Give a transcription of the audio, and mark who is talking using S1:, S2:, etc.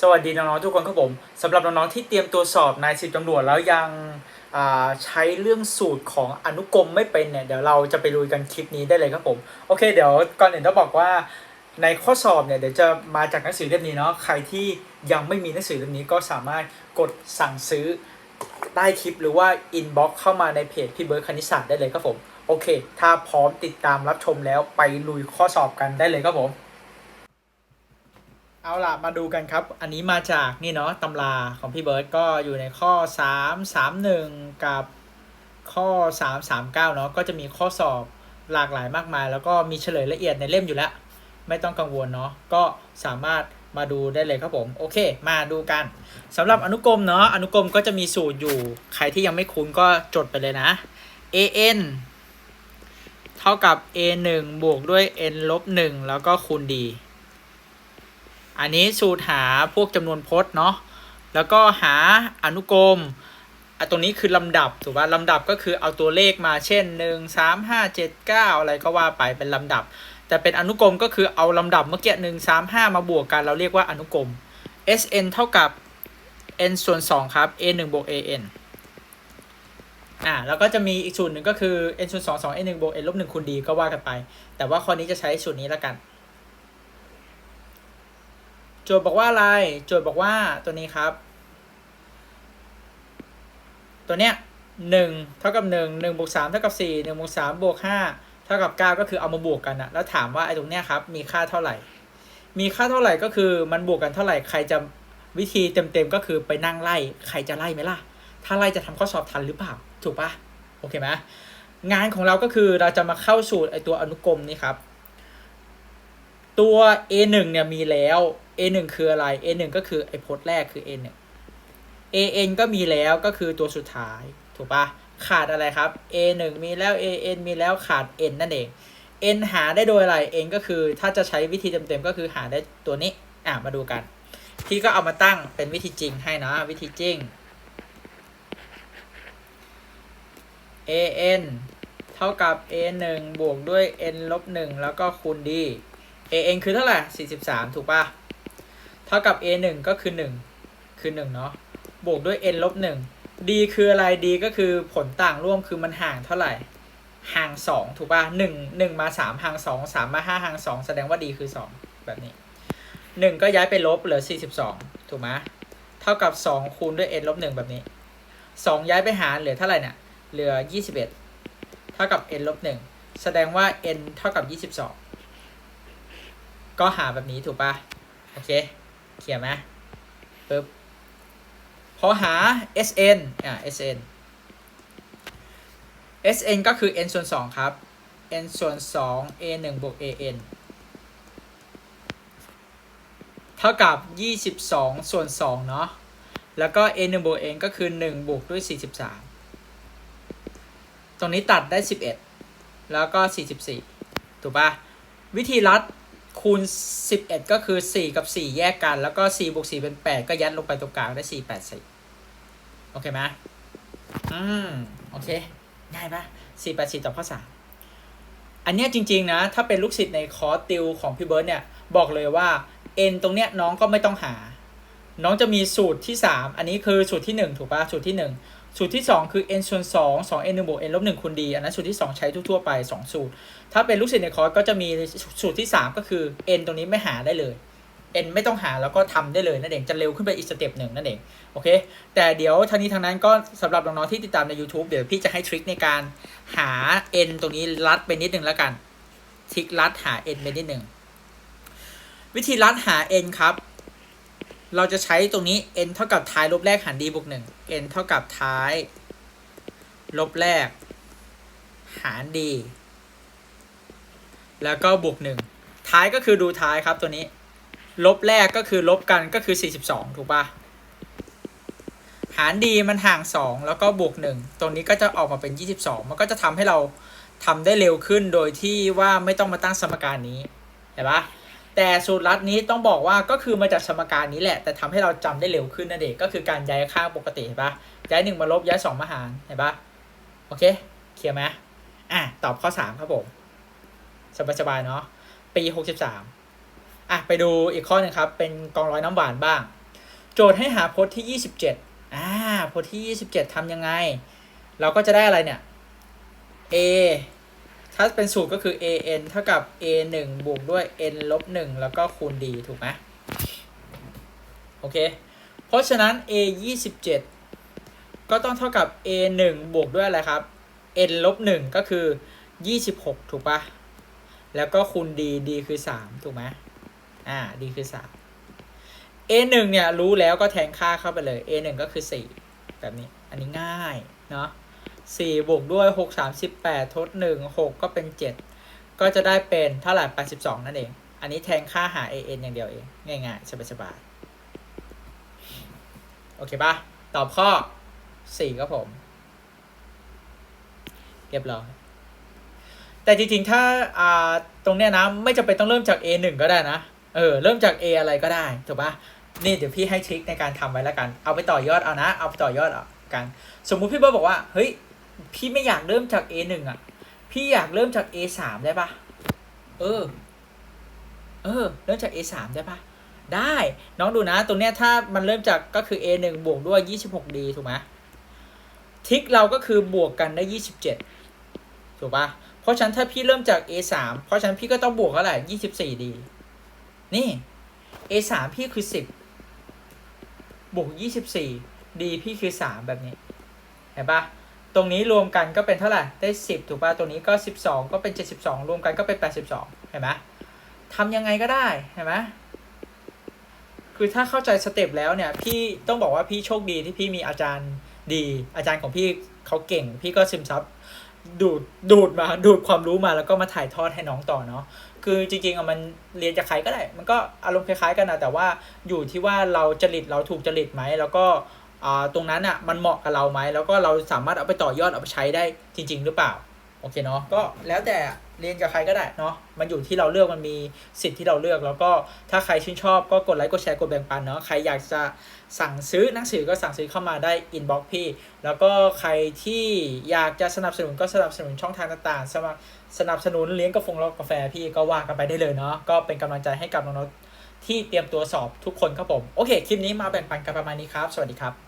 S1: สวัสดีน้องๆทุกคนครับผมสำหรับน้องๆที่เตรียมตัวสอบนายสิบตำรวจแล้วยังใช้เรื่องสูตรของอนุกรมไม่เป็นเนี่ยเดี๋ยวเราจะไปลุยกันคลิปนี้ได้เลยครับผมโอเคเดี๋ยวก่อนอื่นต้องบอกว่าในข้อสอบเนี่ยเดี๋ยวจะมาจากหนังสือเล่มนี้เนาะใครที่ยังไม่มีหนังสือเล่มนี้ก็สามารถกดสั่งซื้อใต้คลิปหรือว่าอินบ็อกซ์เข้ามาในเพจพี่เบิร์ดคณิตศาสตร์ได้เลยครับผมโอเค ถ้าพร้อมติดตามรับชมแล้วไปลุยข้อสอบกันได้เลยครับผม เอาล่ะ มาดูกันครับ อันนี้มาจากนี่เนาะตำราของพี่เบิร์ดก็อยู่ในข้อ 3 3 1 กับข้อ 3 3 9เนาะก็จะมีข้อสอบหลากหลายมากมาย แล้วก็มีเฉลยละเอียดในเล่มอยู่แล้ว ไม่ต้องกังวลเนาะก็สามารถมาดูได้เลยครับผม โอเค มาดูกันสำหรับอนุกรมเนาะอนุกรมก็จะมีสูตรอยู่ ใครที่ยังไม่คุ้นก็จดไปเลยนะ an เท่ากับ a 1บวกด้วย n ลบ1แล้วก็คูณ d อันนี้สูตรหาพวกจำนวนพจน์เนาะแล้วก็หาอนุกรมตรงนี้คือลำดับถูกป่ะลำดับก็คือเอาตัวเลขมาเช่น 1 3 5 7 9 อะไรก็ว่าไปเป็นลำดับ แต่เป็นอนุกรมก็คือเอาลำดับเมื่อกี้1 3 5มาบวกกันเราเรียกว่าอนุกรม Sn เท่ากับ n ส่วน 2 ครับ a 1บวก an อ่าแล้วก็จะมีอีกสูตรหนึ่งก็คือ n ส่วน2 2 a 1บวก n ลบ1คูณ d ก็ว่ากันไป แต่ว่าข้อนี้จะใช้สูตรนี้แล้วกัน โจทย์บอกว่าอะไร โจทย์บอกว่าตัวนี้ครับ ตัวเนี้ยหนึ่งเท่ากับหนึ่งหนึ่งบวกสามเท่ากับสี่หนึ่งบวกสามบวกห้าเท่ากับเก้าก็คือเอามาบวกกันอะแล้วถามว่าไอ้ตรงเนี้ยครับ มีค่าเท่าไหร่ มีค่าเท่าไหร่ก็คือมันบวกกันเท่าไหร่ใครจะวิธีเต็มๆก็คือไปนั่งไล่ใครจะไล่ไหมล่ะ ถ้าไล่จะทำข้อสอบทันหรือเปล่า ถูกปะโอเคไหมงานของเราก็คือเราจะมาเข้าสูตรไอตัวอนุกรมนี่ครับ ตัว A1 เนี่ยมีแล้ว A1 คืออะไร A1 ก็คือไอพจน์แรกคือ A1 AN ก็มีแล้วก็คือตัวสุดท้าย ถูกปะขาดอะไรครับ A1 มีแล้ว AN มีแล้วขาด N นั่นเอง N หาได้โดยอะไร N ก็คือถ้าจะใช้วิธีเต็มๆก็คือหาได้ตัวนี้ อะมาดูกันพี่ก็เอามาตั้งเป็นวิธีจริงให้นะวิธีจริง AN เท่ากับ A1 บวกด้วย N ลบ1แล้วก็คูณ D AN คือเท่าไหร่ 43 ถูกปะ ท่ากับ A1 ก็คือ 1 คือ1เนาะบวกด้วย n ลบ1 d คืออะไร d ก็คือผลต่างร่วมคือมันห่างเท่าไหร่ ห่าง 2 ถูกป่ะ1 1 มา 3 ห่าง 2 3 มา 5 ห่าง 2 แสดงว่า d คือ 2 แบบนี้ 1 ก็ย้ายไปลบเหลือ 42 ถูกไหมเท่ากับ 2 คูณด้วย n ลบ1แบบนี้ 2 ย้ายไปหารเหลือเท่าไหร่เนี่ยเหลือ 21 เท่ากับ n ลบ1แสดงว่า n เท่ากับ 22 ก็หาแบบนี้ถูกป่ะโอเค เขียนไหมปึ๊บพอหา SN อ่า SN SN ก็คือ n ส่วน2ครับ n ส่วน 2 a 1บวก an เท่ากับ 22 ส่วน2เนาะ แล้วก็ a 1บวก n ก็คือ 1 บวกด้วย 43 ตรงนี้ตัดได้ 11 แล้วก็ 44 ถูกปะวิธีรัด คูณ 11 ก็คือ 4 กับ 4 แยกกัน แล้วก็ 4 บวก 4 เป็น 8 ก็ยัดลงไปตรงกลางได้ 4 8 4 โอเคไหมอืม โอเค ง่ายปะ4 8 4ต่อข้อ 3 อันเนี้ยจริง ๆ นะ ถ้าเป็นลูกศิษย์ในคอร์สติวของพี่เบิร์ดเนี่ย บอกเลยว่า n ตรงเนี้ยน้องก็ไม่ต้องหา น้องจะมีสูตรที่ 3 อันนี้คือสูตรที่ 1 ถูกปะสูตรที่ 1 สูตรที่ 2 คือ n ส่วน2 2 n 1บวก n ลบ1คูณ d อันนั้นสูตรที่ 2 ใช้ทั่วๆไป 2 สูตร ถ้าเป็นลูกศิษย์ในคอร์สก็จะมีสูตรที่ 3 ก็คือ n ตรงนี้ไม่หาได้เลย n ไม่ต้องหาแล้วก็ทำได้เลยนั่นเองจะเร็วขึ้นไปอีกสเต็ปหนึ่งนั่นเองโอเค แต่เดี๋ยวทางนี้ทางนั้นก็สำหรับน้องๆที่ติดตามใน YouTube เดี๋ยวพี่จะให้ทริคในการหา n ตรงนี้ลัดไปนิดนึงแล้วกันทริคลัดหา n ไปนิดนึงวิธีลัดหา n ครับ เราจะใช้ตรงนี้ n เท่ากับท้ายลบแรกหาร d บวกหนึ่ง n เท่ากับท้าย ลบแรก หาร d แล้วก็บวกหนึ่งท้ายก็คือดูท้ายครับตัวนี้ ลบแรกก็คือลบกันก็คือ 42 ถูกปะหารดีมันห่าง 2 แล้วก็บวก 1 ตรงนี้ก็จะออกมาเป็น 22 มันก็จะทำให้เราทำได้เร็วขึ้นโดยที่ว่าไม่ต้องมาตั้งสมการนี้เห็นปะ แต่สูตรลัดนี้ต้องบอกว่าก็คือมาจากสมการนี้แหละ แต่ทำให้เราจำได้เร็วขึ้นนั่นเองก็คือการย้ายข้างปกติเห็นปะย้าย1มาลบย้าย2มาหารเห็นปะโอเคเคลียร์ไหมอะตอบข้อ3ครับผมสบายๆเนาะปี63อะไปดูอีกข้อหนึ่งครับ เป็นกองร้อยน้ำหวานบ้าง โจทย์ให้หาพจน์ที่27อ่าพจน์ที่27ทำยังไง เราก็จะได้อะไรเนี่ย a ถ้าเป็นสูตรก็คือ a n เท่ากับ a 1บวกด้วย n ลบ1แล้วก็คูณ d ถูกไหมโอเค เพราะฉะนั้น a 27ก็ต้องเท่ากับ a 1บวกด้วยอะไรครับ n ลบ1ก็คือ 26 ถูกปะแล้วก็คูณ d d คือ 3 ถูกไหมอ่า d คือ 3 a 1เนี่ยรู้แล้วก็แทนค่าเข้าไปเลย a 1ก็คือ 4 แบบนี้ อันนี้ง่าย เนาะ 4บวกด้วย6 38ทด1 6ก็เป็น7ก็จะได้เป็นเท่าไหร่82นั่นเอง อันนี้แทนค่าหา a n อย่างเดียวเอง ง่ายๆ สบายๆ โอเคปะตอบข้อ4ครับผม เรียบร้อย แต่จริงๆ ถ้าอ่าตรงเนี้ยนะ ไม่จำเป็นต้องเริ่มจาก A 1ก็ได้นะ เออ เริ่มจาก A อะไรก็ได้ ถูกปะนี่เดี๋ยวพี่ให้ทริคในการทำไว้แล้วกัน เอาไปต่อยอดเอานะ เอาไปต่อยอดเอากัน สมมุติพี่เบิร์บอกว่า เฮ้ย พี่ไม่อยากเริ่มจาก A 1อะ พี่อยากเริ่มจาก A 3ได้ปะเออ เออ เริ่มจาก A 3ได้ปะได้ น้องดูนะตรงเนี้ยถ้ามันเริ่มจากก็คือ A 1บวกด้วย 26D ถูกไหมทริคเราก็คือบวกกันได้27ถูกปะเพราะฉะนันถ้าพี่เริ่มจาก A 3เพราะฉะนั้นพี่ก็ต้องบวกเท่าไหร่24 D นี่ A 3พี่คือ10บบวก24 D พี่คือ3แบบนี้เห็นปะ ตรงนี้รวมกันก็เป็นเท่าไหร่ ได้ 10 ถูกป่ะ ตรงนี้ก็ 12 ก็เป็น 72 รวมกันก็เป็น 82 เห็นไหมทำยังไงก็ได้ เห็นไหมคือถ้าเข้าใจสเต็ปแล้วเนี่ย พี่ต้องบอกว่าพี่โชคดีที่พี่มีอาจารย์ดี อาจารย์ของพี่เขาเก่ง พี่ก็ซึมซับดูดดูดมาดูดความรู้มาแล้วก็มาถ่ายทอดให้น้องต่อเนาะคือจริงๆอะมันเรียนจากใครก็ได้ มันก็อารมณ์คล้ายๆกันนะแต่ว่าอยู่ที่ว่าเราจริตเราถูกจริตไหมแล้วก็ ตรงนั้นอะมันเหมาะกับเราไหมแล้วก็เราสามารถเอาไปต่อยอดเอาไปใช้ได้จริง ๆ หรือเปล่าโอเคเนาะก็แล้วแต่เรียนกับใครก็ได้เนาะมันอยู่ที่เราเลือกมันมีสิทธิ์ที่เราเลือก แล้วก็ถ้าใครชื่นชอบก็กดไลค์กดแชร์กดแบ่งปันเนาะใครอยากจะสั่งซื้อหนังสือก็สั่งซื้อเข้ามาได้อินบ็อกพี่ แล้วก็ใครที่อยากจะสนับสนุนก็สนับสนุนช่องทางต่างๆสมัครสนับสนุนเลี้ยงกาแฟกาแฟพี่ก็ว่ากันไปได้เลยเนาะก็เป็นกำลังใจให้กับน้องๆที่เตรียมตัวสอบทุกคนครับผมโอเคคลิปนี้มาแบ่งปันกันประมาณนี้ครับ สวัสดีครับ